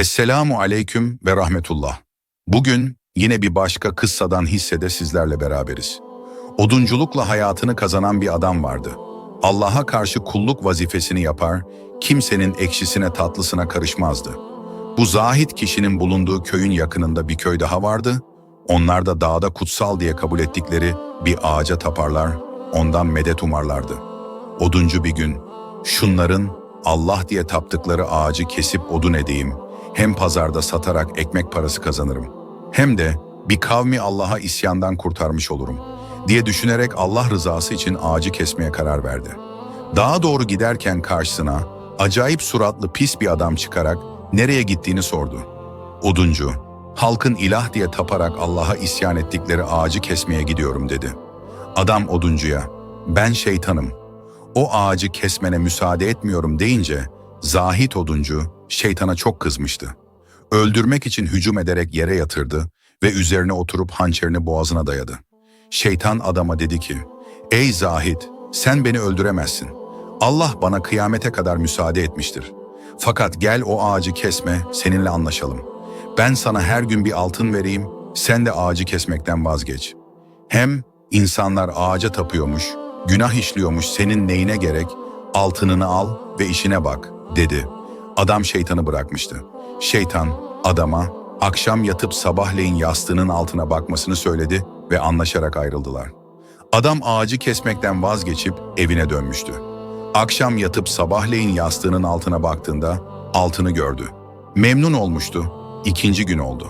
Esselamu aleyküm ve rahmetullah. Bugün yine bir başka kıssadan hissede sizlerle beraberiz. Odunculukla hayatını kazanan bir adam vardı. Allah'a karşı kulluk vazifesini yapar, kimsenin ekşisine tatlısına karışmazdı. Bu zahit kişinin bulunduğu köyün yakınında bir köy daha vardı. Onlar da dağda kutsal diye kabul ettikleri bir ağaca taparlar, ondan medet umarlardı. Oduncu bir gün, şunların Allah diye taptıkları ağacı kesip odun edeyim, hem pazarda satarak ekmek parası kazanırım, hem de bir kavmi Allah'a isyandan kurtarmış olurum diye düşünerek Allah rızası için ağacı kesmeye karar verdi. Dağa doğru giderken karşısına acayip suratlı pis bir adam çıkarak nereye gittiğini sordu. Oduncu, halkın ilah diye taparak Allah'a isyan ettikleri ağacı kesmeye gidiyorum dedi. Adam oduncuya, ben şeytanım, o ağacı kesmene müsaade etmiyorum deyince zahit oduncu şeytana çok kızmıştı. Öldürmek için hücum ederek yere yatırdı ve üzerine oturup hançerini boğazına dayadı. Şeytan adama dedi ki, Ey zahit, sen beni öldüremezsin. Allah bana kıyamete kadar müsaade etmiştir. Fakat gel o ağacı kesme, seninle anlaşalım. Ben sana her gün bir altın vereyim, sen de ağacı kesmekten vazgeç. Hem insanlar ağaca tapıyormuş, günah işliyormuş senin neyine gerek, altınını al ve işine bak, dedi. Adam şeytanı bırakmıştı. Şeytan adama akşam yatıp sabahleyin yastığının altına bakmasını söyledi ve anlaşarak ayrıldılar. Adam ağacı kesmekten vazgeçip evine dönmüştü. Akşam yatıp sabahleyin yastığının altına baktığında altını gördü. Memnun olmuştu. İkinci gün oldu.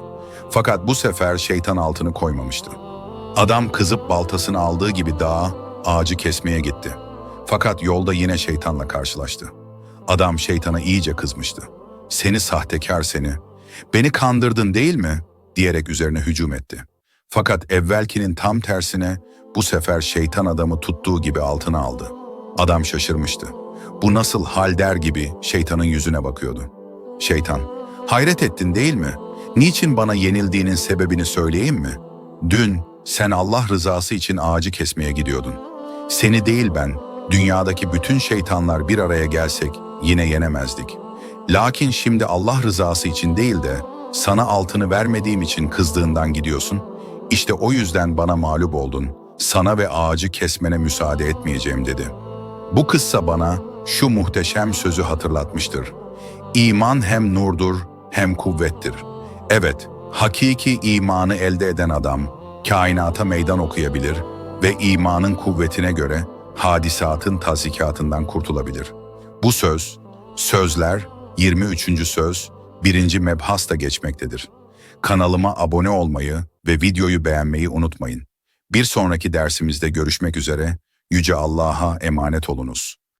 Fakat bu sefer şeytan altını koymamıştı. Adam kızıp baltasını aldığı gibi dağa, ağacı kesmeye gitti. Fakat yolda yine şeytanla karşılaştı. Adam şeytana iyice kızmıştı. Seni sahtekar seni, beni kandırdın değil mi? diyerek üzerine hücum etti. Fakat evvelkinin tam tersine bu sefer şeytan adamı tuttuğu gibi altına aldı. Adam şaşırmıştı. Bu nasıl hal der gibi şeytanın yüzüne bakıyordu. Şeytan, hayret ettin değil mi? Niçin bana yenildiğinin sebebini söyleyeyim mi? Dün sen Allah rızası için ağacı kesmeye gidiyordun. Seni değil ben, dünyadaki bütün şeytanlar bir araya gelsek yine yenemezdik. Lakin şimdi Allah rızası için değil de sana altını vermediğim için kızdığından gidiyorsun. İşte o yüzden bana mağlup oldun. Sana ve ağacı kesmene müsaade etmeyeceğim dedi. Bu kıssa bana şu muhteşem sözü hatırlatmıştır. İman hem nurdur hem kuvvettir. Evet, hakiki imanı elde eden adam kainata meydan okuyabilir ve imanın kuvvetine göre hadisatın tazikatından kurtulabilir. Bu söz, sözler 23. söz 1. mebhasta geçmektedir. Kanalıma abone olmayı ve videoyu beğenmeyi unutmayın. Bir sonraki dersimizde görüşmek üzere, Yüce Allah'a emanet olunuz.